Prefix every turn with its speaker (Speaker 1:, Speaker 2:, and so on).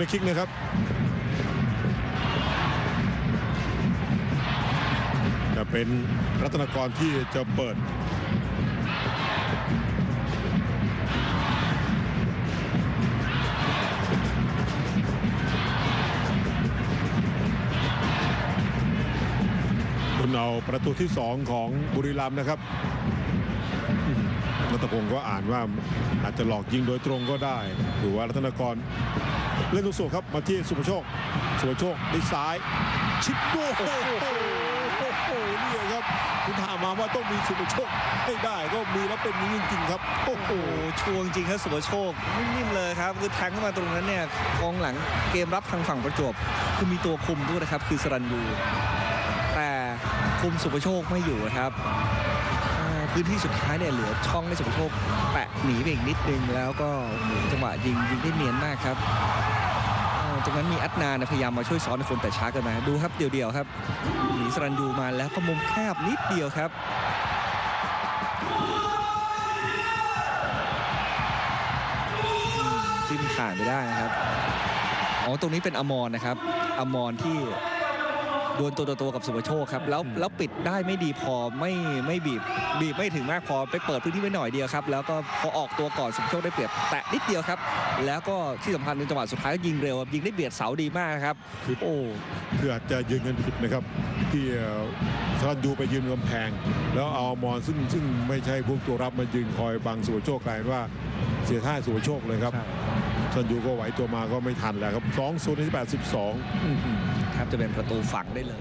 Speaker 1: รีคิกนะครับจะเป็นรัตนกรที่จะเปิดคุณเอาประตูที่ 2 ของบุรีรัมย์นะครับรัตพงศ์ก็อ่านว่าอาจจะหลอกยิงโดยตรงก็ได้ หรือว่ารัตนกร เล่นลูกสูงครับมาที่สุภโชค สุภโชคด้วยซ้าย ชิดโอ้โอ้โหนี่ครับคุณถามมาว่าต้องมีสุภโชคให้ได้ก็มีแล้วเป็นอย่งนี้จริงๆครับ โอ้โห
Speaker 2: ชัวร์จริงครับสุภโชคนิ่มๆเลยครับคือแทงเข้ามาตรงนั้นเนี่ยกองหลังเกมรับทางฝั่งประจวบคือมีตัวคุมด้วยนะครับคือสรันยูแต่คุมสุภโชคไม่อยู่นะครับ พื้นที่สุดท้ายเนี่ยเหลือช่องให้สุภโชคแตะหนีไปอีกนิดนึงแล้วก็จังหวะยิงยิงได้เนียนมากครับอ่าตรงนั้นมีอัดนานะพยายามมาช่วยซ้อนคนแต่ช้าเกินไปดูครับเดี่ยวๆครับหนีสรันยูมาแล้วก็มุมแคบนิดเดียวครับจิ้มผ่านไปได้นะครับอ๋อตรงนี้เป็นอมรนะครับอมรที่ ดวลตัวต่อตัวกับสุภโชคครับแล้วแล้วปิดได้ไม่ดีพอไม่ไม่บีบบีบไม่ถึงมากพอไปเปิดพื้นที่ไว้หน่อยเดียวครับแล้วก็พอออกตัวก่อนสุภโชคได้เปรียบแตะนิดเดียวครับ แล้วก็ที่สำคัญในจังหวะสุดท้ายก็ยิงเร็วครับยิงได้เบียดเสาดีมากครับ
Speaker 1: คือ
Speaker 2: โอ้
Speaker 1: คืออาจจะยืนกันผิดนะครับ ที่สรันยูไปยืนกำแพง แล้วเอาอมรซึ่งซึ่งไม่ใช่พวกตัวรับมายืนคอยบังสุภโชคกลายเป็นว่าเสียท่าสุภโชคเลยครับ สันยูก็ไหวตัวมาก็ไม่ทันแล้วครับ2 0ที่82อื้อหือ
Speaker 2: แทบจะเป็นประตูฝังได้เลย